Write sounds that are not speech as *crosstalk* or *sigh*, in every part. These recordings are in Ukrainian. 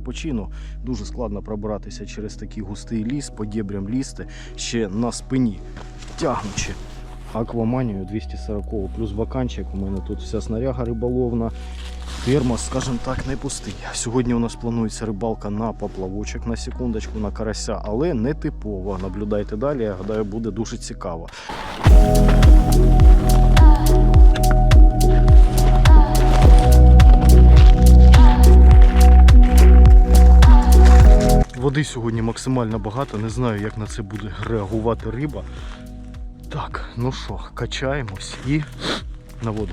перепочину. Дуже складно пробиратися через такий густий ліс, по дєбрям лізти ще на спині, тягнучи. Акваманію 240 плюс баканчик. У мене тут вся снаряга риболовна. Термос, скажімо так, не пустий. Сьогодні у нас планується рибалка на поплавочок на секундочку, на карася, але не типово. Наблюдайте далі, я гадаю, буде дуже цікаво. Води сьогодні максимально багато, не знаю, як на це буде реагувати риба. Так, ну що, качаємось і на воду.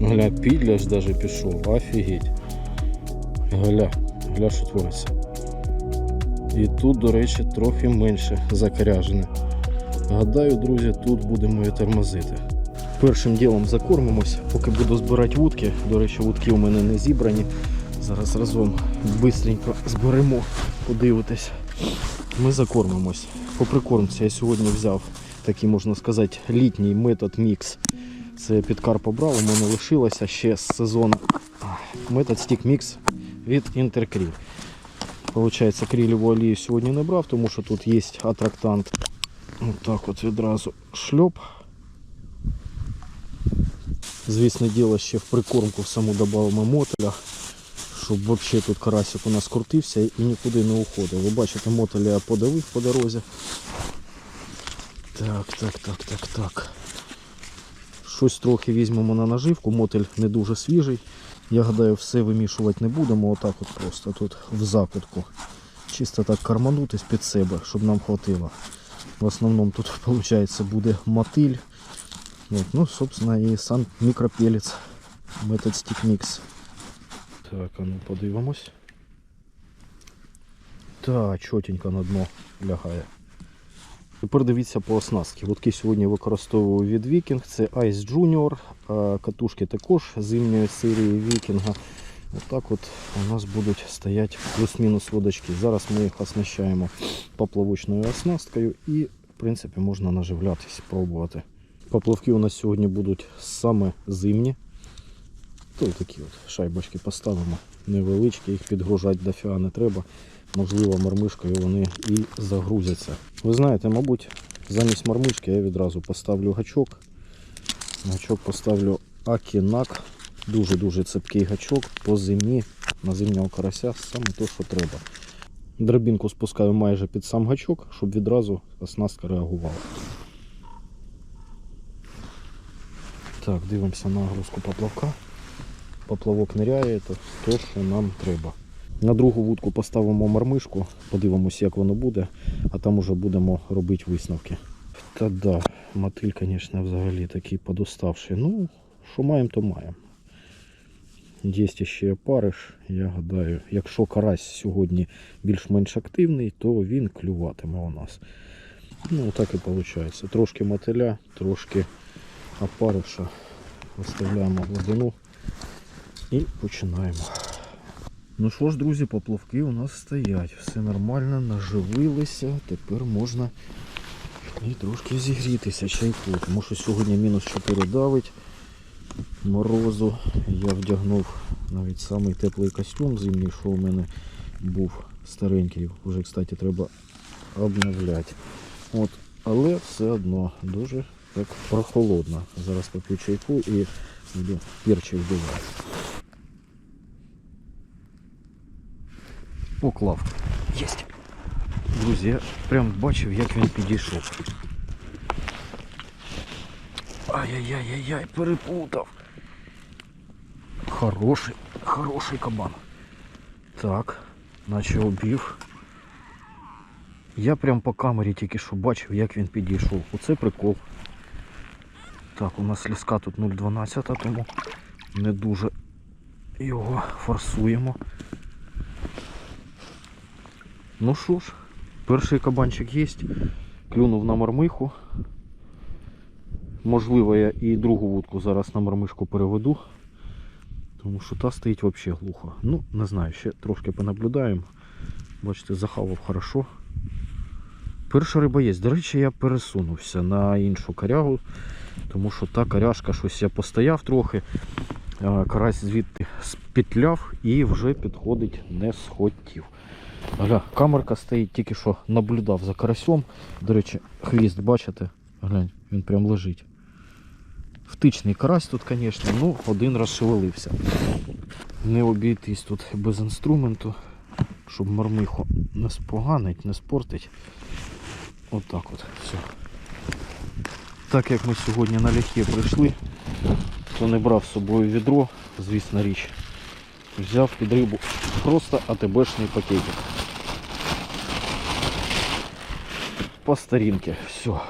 Гля, підляж даже пішов, офігеть. Гля, гля, що. І тут, до речі, трохи менше закаряжене. Гадаю, друзі, тут будемо і тормозити. Першим ділом закормимось, поки буду збирати вудки. До речі, вудки у мене не зібрані. Зараз разом швидко зберемо, подивитись. Ми закормимось. По прикормці я сьогодні взяв такий, можна сказати, літній метод мікс. Це під карпа брав, у мене лишилося ще з сезону метод стік мікс від Інтеркріль. Получається, крілеву олію сьогодні не брав, тому що тут є атрактант. Отак от відразу шльоп. Звісно, діло ще в прикормку в саму додамо мотеля, щоб взагалі тут карасик у нас крутився і нікуди не уходив. Ви бачите, мотеля я подавив по дорозі. Так, так, так, так, так. Щось трохи візьмемо на наживку, мотель не дуже свіжий. Я гадаю, все вимішувати не будемо, отак от просто тут в закутку. Чисто так карманутись під себе, щоб нам хватило. В основному тут *laughs* виходить буде мотиль. От, ну, собственно, і сам мікропелець. Метод стік мікс. Так, а ну подивимось. Так, чотенько на дно лягає. Тепер дивіться по оснастці. Вудки сьогодні використовую від Viking. Це Ice Junior. Катушки також зимньої серії Viking. Отак от у нас будуть стояти плюс-мінус водочки. Зараз ми їх оснащаємо поплавочною оснасткою і в принципі можна наживлятись, пробувати. Поплавки у нас сьогодні будуть саме зимні. То такі от шайбочки поставимо невеличкі, їх підгружати до фіа не треба. Можливо, мармишкою вони і загрузяться. Ви знаєте, мабуть, замість мармишки я відразу поставлю гачок. Гачок поставлю Акінак. Дуже-дуже цепкий гачок по зимі на зимнього карася саме те, що треба. Драбінку спускаю майже під сам гачок, щоб відразу оснастка реагувала. Так, дивимося на нагрузку поплавка. Поплавок ниряє, то те, що нам треба. На другу вудку поставимо мармишку, подивимося, як воно буде, а там уже будемо робити висновки. Та да, мотиль, звісно, взагалі такий подоставший. Ну, що маємо, то маємо. Є ще опариш, я гадаю, якщо карась сьогодні більш-менш активний, то він клюватиме у нас. Ну, так і виходить. Трошки мотиля, трошки опариша. Виставляємо глибину і починаємо. Ну що ж, друзі, поплавки у нас стоять. Все нормально, наживилися. Тепер можна і трошки зігрітися чайку. Тому що сьогодні мінус 4 давить морозу. Я вдягнув навіть самий теплий костюм зимній, що у мене був старенький. Вже, кстати, треба обновляти. От. Але все одно дуже так прохолодно. Зараз поп'ю чайку і буду перчик вбивати. Поклав. Єсть. Друзі, я прям бачив, як він підійшов. Ай-яй-яй-яй, перепутав. Хороший, хороший кабан. Так, наче обів. Я прям по камері тільки що бачив, як він підійшов. Оце прикол. Так, у нас ліска тут 0,12, тому не дуже його форсуємо. Ну що ж, перший кабанчик є. Клюнув на мармиху. Можливо, я і другу вудку зараз на мармишку переведу. Тому що та стоїть взагалі глухо. Ну, не знаю, ще трошки понаблюдаємо. Бачите, захавав хорошо. Перша риба є. До речі, я пересунувся на іншу корягу, тому що та коряшка щось я постояв трохи. Карась звідти спетляв і вже підходить не схотів. Гля, камерка стоїть, тільки що наблюдав за карасем. До речі, хвіст, бачите? Глянь, він прям лежить. Втичний карась тут, звісно, ну один раз шевелився. Не обійтись тут без інструменту, щоб мармиху не споганить, не спортить. Отак от, все. Так як ми сьогодні на ляхи прийшли, то не брав з собою відро, звісно річ. Взяв під рибу просто АТБшний пакетик. По старинке, все.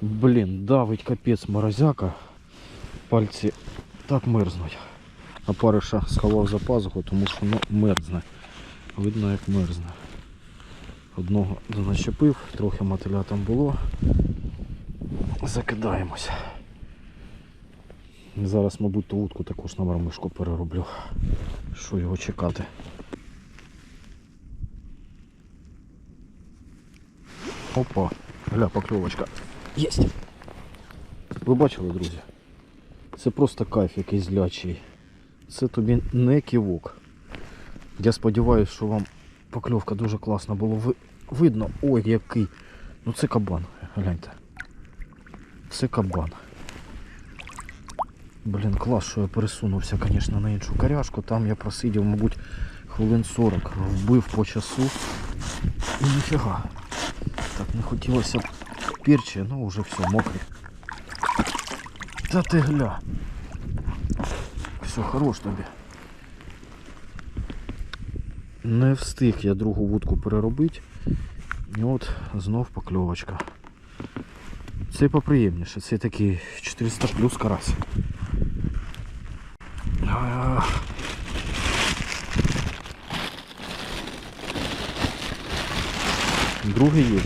Блін, давить капець морозяка. Пальці так мерзнуть. А париша сховав за пазуху, тому що ну, мерзне. Видно як мерзне. Одного заначепив, трохи мотиля там було. Закидаємось. Зараз, мабуть, ту утку також на мармишку перероблю. Що його чекати? Опа, гля, покльовочка. Єсть! Ви бачили, друзі? Це просто кайф якийсь злячий. Це тобі не ківок. Я сподіваюся, що вам покльовка дуже класна було ви... видно. Ой, який. Ну це кабан, гляньте. Це кабан. Блін, клас, що я пересунувся, звісно, на іншу коряшку. Там я просидів, мабуть, хвилин 40. Вбив по часу. І ніфіга. Так, не хотілося б перчі, ну вже все, мокрі. Та ти гля. Все, хорош тобі. Не встиг я другу вудку переробити. І от знов покльовочка. Це поприємніше, це такий 400 плюс карась. Другий є.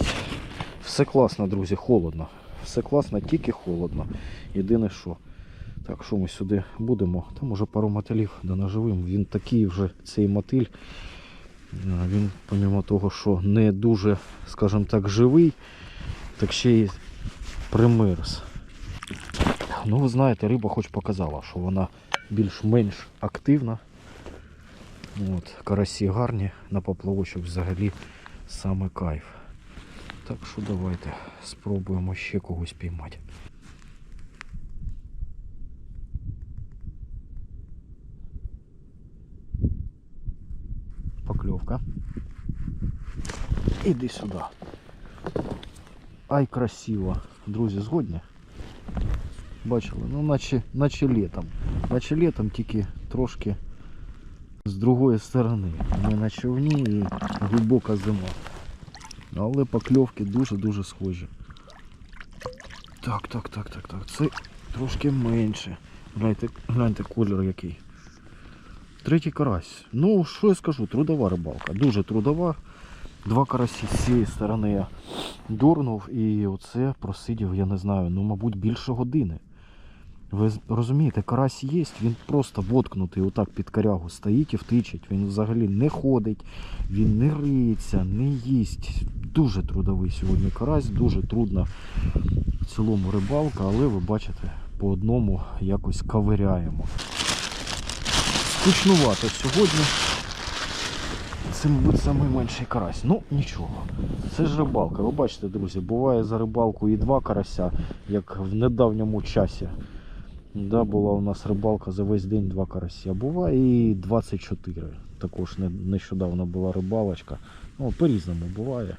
Все класно, друзі, холодно. Все класно, тільки холодно. Єдине що. Так, що ми сюди будемо? Там уже пару мотилів да наживим. Він такий вже цей мотиль. Він, помимо того, що не дуже, скажімо так, живий, так ще й примерз. Ну, ви знаєте, риба хоч показала, що вона більш-менш активна. От, карасі гарні, на поплавочок взагалі саме кайф. Так що давайте спробуємо ще когось піймати. Покльовка. Іди сюди. Ай, красиво. Друзі, згодні? Бачили? Ну, наче, наче літом. Наче літом тільки трошки з другої сторони. Ми на човні і глибока зима. Але покльовки дуже-дуже схожі. Так, так, так, так, так. Це трошки менше. Гляньте, гляньте колір який. Третій карась. Ну, що я скажу, трудова рибалка. Дуже трудова. Два карасі з цієї сторони я дурнув і оце просидів, я не знаю, ну, мабуть, більше години. Ви розумієте, карась є, він просто воткнутий отак під корягу стоїть і втичить. Він взагалі не ходить, він не риється, не їсть. Дуже трудовий сьогодні карась, дуже трудна в цілому рибалка, але ви бачите, по одному якось кавиряємо. Скучнувато сьогодні. Це, мабуть, найменший карась. Ну, нічого. Це ж рибалка. Ви бачите, друзі, буває за рибалку і два карася, як в недавньому часі. Да, була у нас рибалка за весь день два карася. Буває і 24. Також нещодавно була рибалочка. Ну, по-різному буває.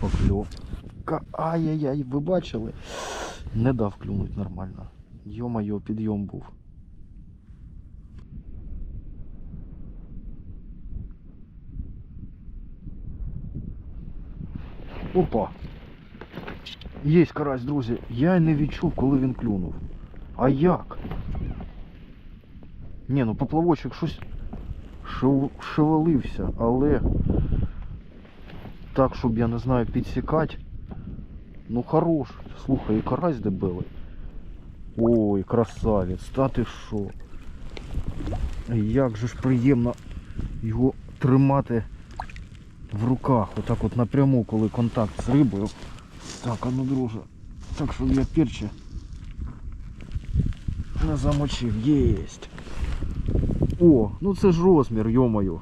Покльовка. Ай-яй-яй, ви бачили? Не дав клюнуть нормально. Йо-моє, підйом був. Опа. Є карась, друзі. Я не відчув, коли він клюнув. А як? Ні, ну поплавочок щось шев- шевелився, але так, щоб я не знаю, підсікати. Ну хорош. Слухай, і карась дебелий. Ой, красавець, та ти що? Як же ж приємно його тримати в руках. Отак от напряму, коли контакт з рибою. Так, а ну друже. Так, щоб я перче не замочив. Єсть. О, ну це ж розмір, йомаю.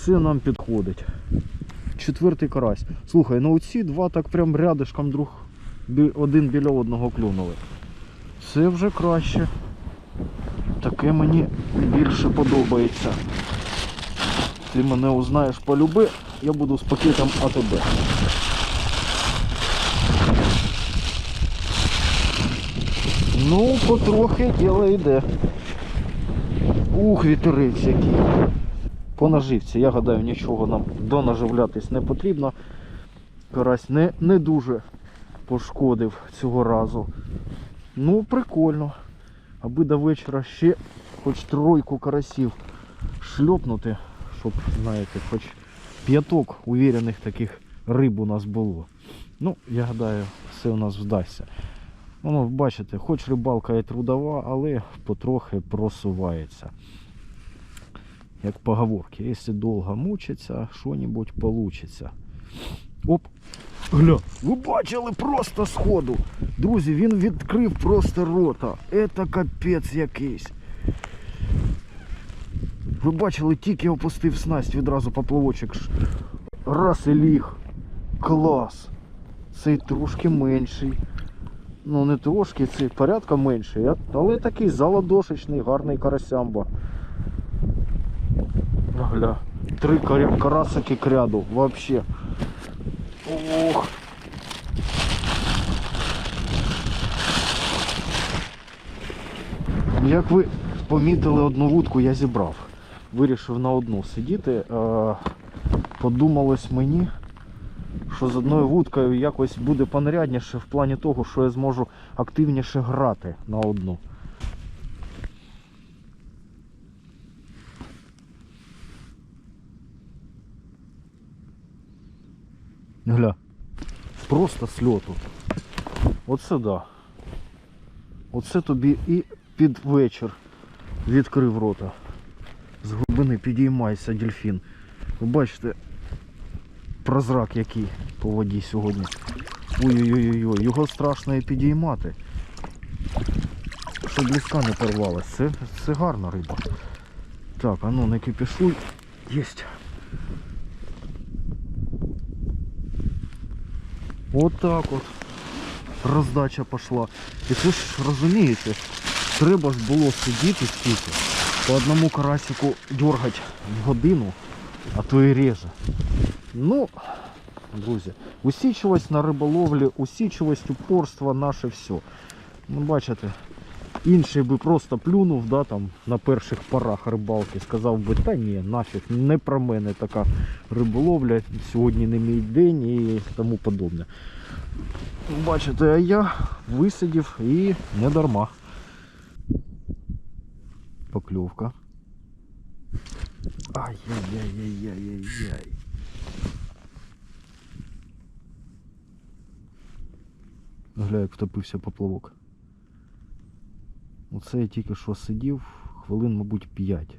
Це нам підходить. Четвертий карась. Слухай, ну оці два так прям рядишком друг один біля одного клюнули. Це вже краще. Таке мені більше подобається. Ти мене узнаєш по люби, я буду з пакетом АТБ. Ну, потрохи діло йде. Ух, вітерець який. По наживці, я гадаю, нічого нам донаживлятись не потрібно. Карась не, не дуже пошкодив цього разу. Ну, прикольно. Аби до вечора ще хоч тройку карасів шльопнути, щоб, знаєте, хоч п'яток увірених таких риб у нас було. Ну, я гадаю, все у нас вдасться. Воно, бачите, хоч рибалка і трудова, але потрохи просувається. Як поговорки, якщо довго мучиться, що-небудь получиться. Оп! Гля, ви бачили просто сходу. Друзі, він відкрив просто рота. Це капець якийсь. Ви бачили, тільки опустив снасть, відразу поплавочок. Раз і ліг. Клас. Цей трошки менший. Ну не трошки, цей порядка менший, але такий заладошечний, гарний карасямба. Гля. Три карасики к ряду, вообще. Ох. Як ви помітили, одну вудку я зібрав. Вирішив на одну сидіти. Е, подумалось мені, що з одною вудкою якось буде понарядніше в плані того, що я зможу активніше грати на одну. Гля. Просто сльоту. Оце да. Оце тобі і під вечір відкрив рота. З глибини підіймається дельфін. Ви бачите, прозрак який по воді сьогодні. Ой-ой-ой, його страшно і підіймати. Щоб ліска не порвалась. Це, це гарна риба. Так, а ну не кипішуй. Єсть. От так от. Роздача пішла. І це ж розумієте, треба ж було сидіти стільки, по одному карасику дергати в годину, а то і реже. Ну, друзі, усічувасть на риболовлі, усічувасть упорство наше все. Ну, бачите, інший би просто плюнув да, там, на перших порах рибалки, сказав би, та ні, нафіг, не про мене така риболовля, сьогодні не мій день і тому подобне. Бачите, а я висидів і не дарма. Покльовка. Ай-яй-яй-яй-яй-яй-яй. Гля, як втопився поплавок. Оце я тільки що сидів, хвилин, мабуть, 5.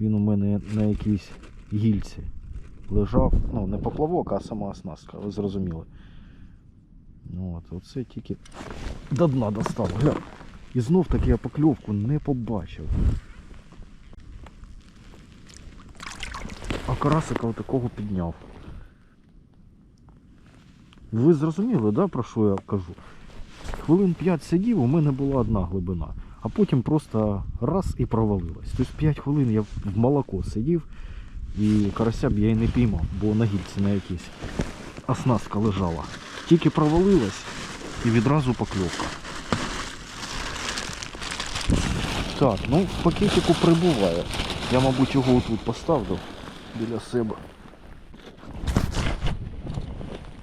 Він у мене на якійсь гільці лежав. Ну, не поплавок, а сама оснастка, ви зрозуміли. Ну, От, оце тільки до дна достав. Гля. І знов таки я покльовку не побачив. А карасика отакого підняв. Ви зрозуміли, да, про що я кажу? Хвилин 5 сидів, у мене була одна глибина, а потім просто раз і провалилась. Тобто 5 хвилин я в молоко сидів і карася б я і не піймав, бо на гільці на якійсь оснастка лежала. Тільки провалилась і відразу покльовка. Так, ну в пакетику прибуває. Я, мабуть, його тут поставлю біля себе.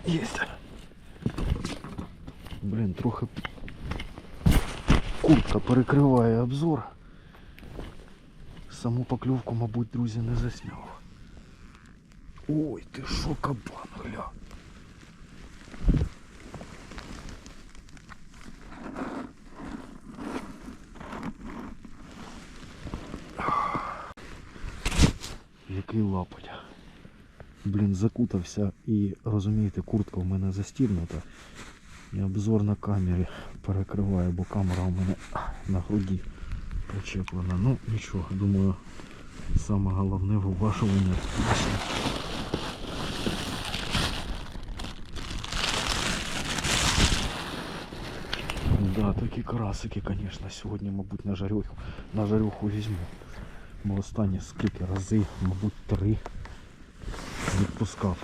Єсть. Блін, трохи куртка перекриває обзор. Саму покльовку, мабуть, друзі, не засняв. Ой, ти що кабан, гля. Який лапоть. Блін, закутався і розумієте, куртка в мене застібнута. І обзор на камері перекриває, бо камера у мене на груді причеплена. Ну нічого, думаю, саме головне виважування. Да, такі карасики, звісно, сьогодні, мабуть, на жарюху, на жарюху візьму. Бо останні скільки рази, мабуть, три відпускав.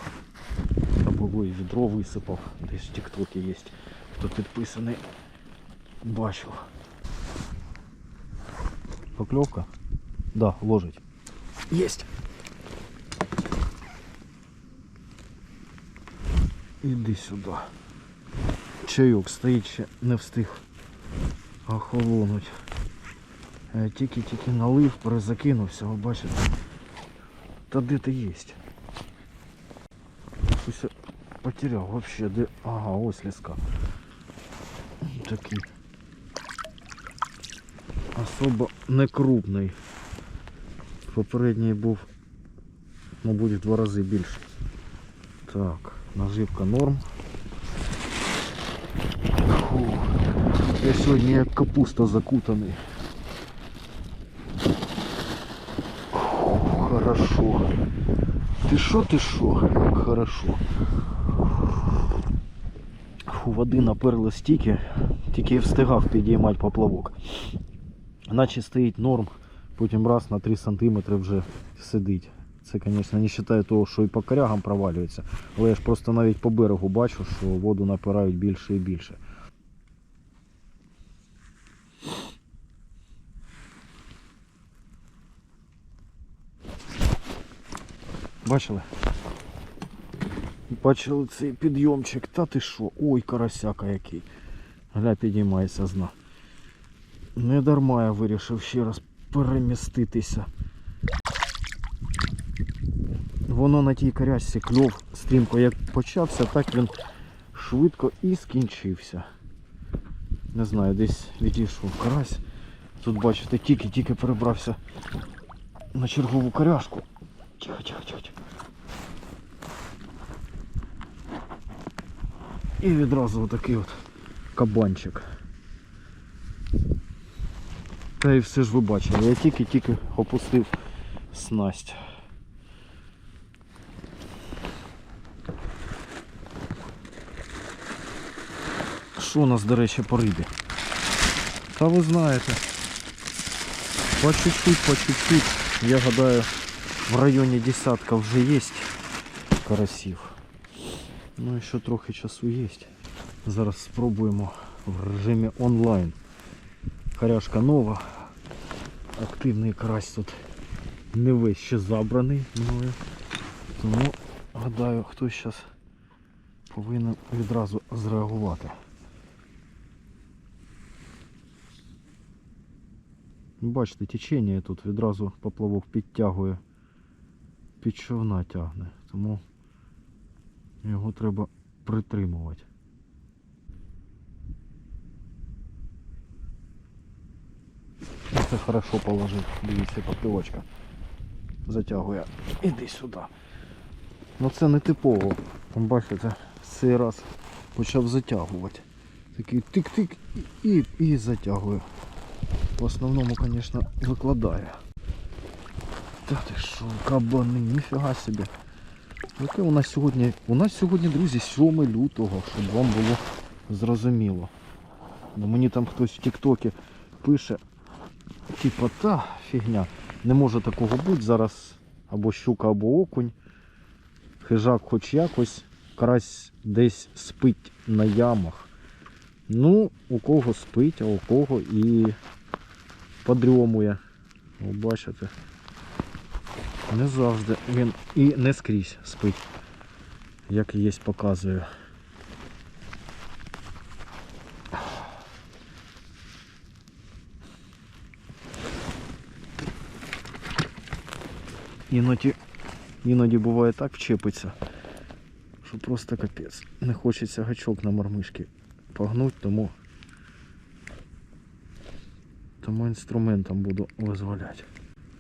Та було і відро висипав, десь в тіктокі є. Хто підписаний, бачив. Покльовка? Да, ложить. Есть. Іди сюди. Чайок стоїть ще не встиг охолонуть. Е, Тільки-тільки налив, перезакинувся, ви бачите. Та де ти єсть? Щось я потеряв вообще, де. Ага, ось ліска. Такий. Особо не крупний. Попередній був, мабуть, в два рази більший. Так, наживка норм. Фу. Я сьогодні як капуста закутаний. Фу, хорошо. Ти що, ти що? Хорошо. Фу, води наперли стільки, тільки я встигав підіймати поплавок. Наче стоїть норм, потім раз на 3 см вже сидить. Це, звісно, не вважаю того, що і по корягам провалюється, але я ж просто навіть по берегу бачу, що воду напирають більше і більше. Бачили? Бачили цей підйомчик. Та ти що? Ой, карасяка який. Гля підіймається з дна. Не дарма я вирішив ще раз переміститися. Воно на тій карясці кльов стрімко як почався, так він швидко і скінчився. Не знаю, десь відійшов карась. Тут бачите, тільки-тільки перебрався на чергову каряшку. Тихо, тихо, тихо, тихо. І відразу отакий от кабанчик. Та і все ж ви бачили, я тільки-тільки опустив снасть. Що у нас, до речі, по рибі? Та ви знаєте. По чуть-чуть, по чуть-чуть. Я гадаю, в районі десятка вже є карасів. Ну і ще трохи часу є. Зараз спробуємо в режимі онлайн. Каряшка нова. Активний карась тут не весь ще забраний мною. Тому гадаю, хтось зараз повинен відразу зреагувати. Бачите, течення тут відразу поплавок підтягує, під човна тягне, тому його треба притримувати. Це хорошо положив, дивіться, поплавочка затягує. Іди сюди. Ну це не типово. Там бачите, цей раз почав затягувати. Такий тик-тик і, і затягує. В основному, звісно, викладає. Та ти що, кабани, ніфіга собі. Яке у нас сьогодні? У нас сьогодні, друзі, 7 лютого, щоб вам було зрозуміло. Бо мені там хтось в Тіктокі пише, типа, та фігня, не може такого бути зараз або щука, або окунь. Хижак хоч якось, карась десь спить на ямах. Ну, у кого спить, а у кого і подрьомує. О, бачите. Не завжди він і не скрізь спить, як є показує. Іноді Іноді буває так вчепиться, що просто капець. Не хочеться гачок на мармишки погнуть, тому, тому інструментом буду визволяти.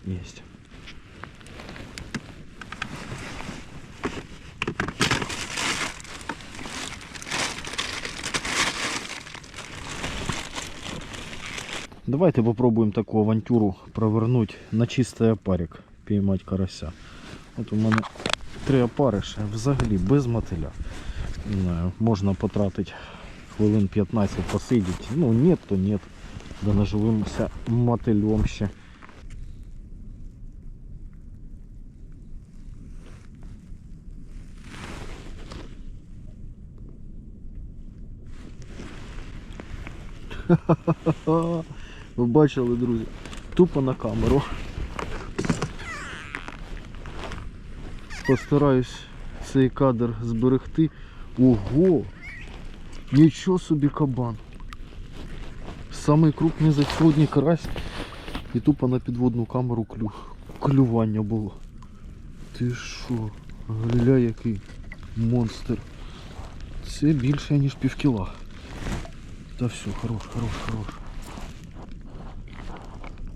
Єсть. Давайте попробуем такую авантюру провернуть на чистий опарик, піймати карася. От у мене три опариша, взагалі без мотиля. Не знаю, можна потратити хвилин 15 посидіти. Ну, нет, то нет. Да наживимося мотилем ще. *laughs* Ха-ха-ха. Ви бачили, друзі? Тупо на камеру. Постараюсь цей кадр зберегти. Ого! Нічого собі кабан. Самий крупний за сьогодні карась. І тупо на підводну камеру клю... клювання було. Ти що? Гля який монстр. Це більше ніж півкіла. Та все, хорош, хорош, хорош.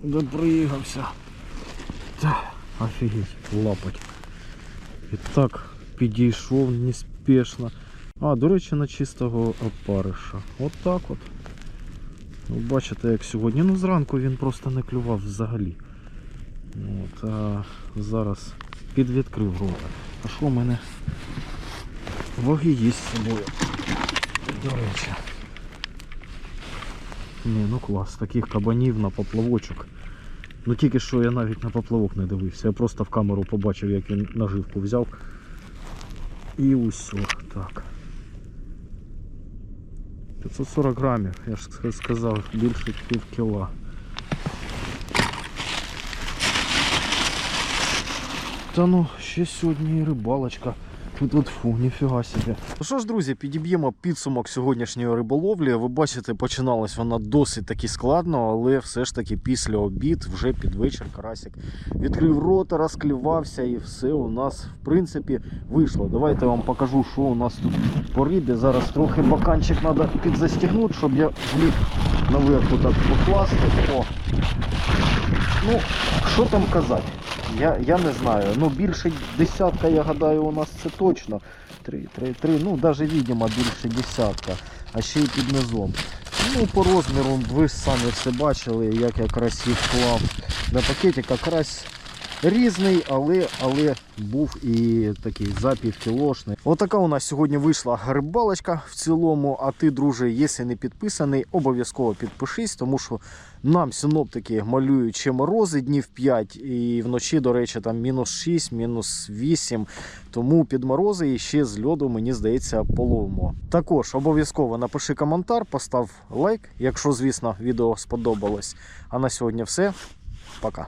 Допригався. Та, офігеть, лапать. І так підійшов неспішно. А, до речі, на чистого опариша. От так от. Ну, бачите, як сьогодні. Ну, зранку він просто не клював взагалі. От, а зараз підвідкрив рота. А що в мене? Ваги є з собою. До речі. Ні, ну клас, таких кабанів на поплавочок. Ну тільки що я навіть на поплавок не дивився. Я просто в камеру побачив, як він наживку взяв. І усе. Так. 540 грамів, я ж сказав, більше пів кіла. Та ну, ще сьогодні і рибалочка. Тут от фу, ніфіга. Ну що ж, друзі, підіб'ємо підсумок сьогоднішньої риболовлі. Ви бачите, починалась вона досить таки складно, але все ж таки після обід, вже під вечір, карасик відкрив рота, розклювався і все у нас в принципі вийшло. Давайте я вам покажу, що у нас тут по рибі. Зараз трохи баканчик треба підзастігнути, щоб я зміг наверху так покласти. О. Ну, що там казати? Я, я не знаю. Ну більше десятка, я гадаю, у нас це точно. Три, три, три, ну навіть видимо більше десятка, а ще й під низом. Ну, по розміру, ви самі все бачили, як я красив клав. на пакеті, крась різний, але, але був і такий запівкілошний. Отака у нас сьогодні вийшла рибалочка в цілому. А ти, друже, якщо не підписаний, обов'язково підпишись, тому що нам синоптики малюють ще морози днів 5, і вночі, до речі, там мінус 6, мінус 8. Тому під морози і ще з льоду, мені здається, половимо. Також обов'язково напиши коментар, постав лайк, якщо, звісно, відео сподобалось. А на сьогодні все. Пока.